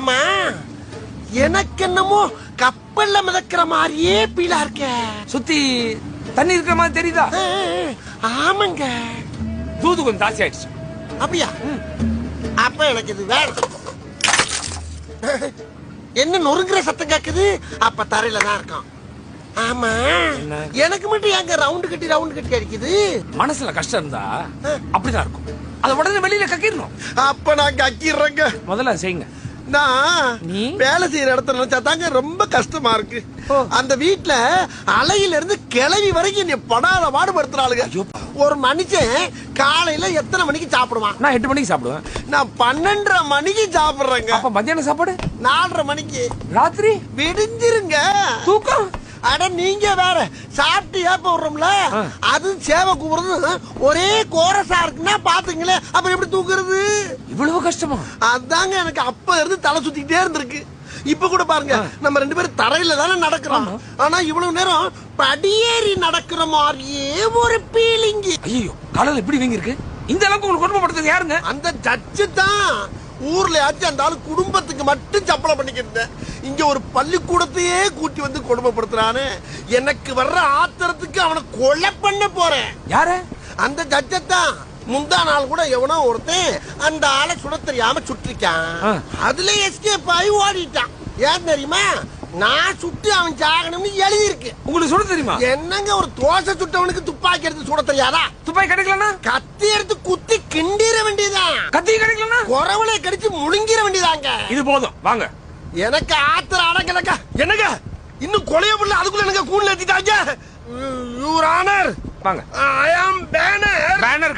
ஆமா. எனக்கு என்னமோ கப்பல்ல மிதக்கிற மாதிரியே பீலா இருக்க. சுத்தி தண்ணி இருக்கிற மாதிரி தெரியுதா? ஆமாங்க. தூது கொஞ்சம் ஜாஸ்தி ஆயிடுச்சு. அப்படியா? அப்ப எனக்கு இது வேணும். என்ன நொறுங்குற சத்தம் கேக்குது? அப்ப தரையில தான் இருக்கான். ஆமா? எனக்கு மட்டும் எங்க ரவுண்டு கட்டி ரவுண்டு கட்டி அடிக்குது? மனசுல கஷ்டம் இருந்தா அப்படிதான் இருக்கும். அதை உடனே வெளியில கக்கிடணும் அப்ப நான் கக்கிடுறேங்க. முதல்ல செய்யுங்க. நான் நீ? வேலை செய்யற இடத்துல நினைச்சா தாங்க ரொம்ப கஷ்டமா இருக்கு. அந்த வீட்ல அலையில இருந்து கிளவி வரைக்கும் என்னை படாத பாடுபடுத்துறாளுங்க. ஒரு மனுஷன் காலையில எத்தனை மணிக்கு சாப்பிடுவான்? நான் எட்டு மணிக்கு சாப்பிடுவேன். நான் பன்னெண்டரை மணிக்கு சாப்பிடுறேங்க. அப்ப மத்தியான சாப்பாடு? நாலரை மணிக்கு. ராத்திரி? விடிஞ்சிருங்க. தூக்கம்? அட நீங்க வேற சாப்பிட்டு ஏப்ப விடுறோம்ல. அது சேவை கூப்பிடுறது ஒரே கோரசா இருக்குன்னா பாத்துங்களேன் அப்ப எப்படி தூக்குறது? இவ்வளவு கஷ்டமா? அதாங்க எனக்கு அப்ப இருந்து தலை சுத்திக்கிட்டே இருந்திருக்கு. இப்ப கூட பாருங்க நம்ம ரெண்டு பேரும் தரையில தானே நடக்கிறோம். ஆனா இவ்வளவு நேரம் படியேறி நடக்கிற மாதிரியே ஒரு பீலிங்கி ஐயோ காலையில இப்படி வீங்கி இருக்கு இந்த அளவுக்கு உங்களுக்கு குடும்பப்படுத்துறது யாருங்க? அந்த ஜட்ஜு தான். ஊர்ல ஆச்சு அந்த ஆளு குடும்பத்துக்கு மட்டும் சப்பளம் பண்ணிக்கிட்டு இங்க ஒரு பள்ளிக்கூடத்தையே கூட்டி வந்து கொடுமைப்படுத்துறானே. எனக்கு வர்ற ஆத்திரத்துக்கு அவனை கொலை பண்ண போறேன். யாரு? அந்த ஜட்ஜை தான் முந்தா நாள் கூட எவனோ ஒருத்தன் அந்த ஆளை சுட தெரியாம சுட்டிருக்கான். அதுல எஸ்கேப் ஆகி ஓடிட்டான். ஏன் தெரியுமா? நான் சுட்டு அவன் சாகணும்னு எழுதி இருக்கு உங்களுக்கு சொல்ல தெரியுமா? என்னங்க ஒரு தோசை சுட்டவனுக்கு துப்பாக்கி எடுத்து சுட தெரியாதா? துப்பாக்கி கிடைக்கலனா கத்தி எடுத்து குத்தி கத்தி குறவலை கடிச்சு முழுங்கிற வேண்டியதாங்க. இது போதும். வாங்க. எனக்கு ஆத்திர அடங்கலக்கா என்னங்க? இன்னும் கொலைய புள்ள அதுக்குள்ள எனக்கு கூண்டுல ஏத்திட்டாங்க? யூர் ஆனர் வாங்க. ஐ ஆம் பேனர் பேனர்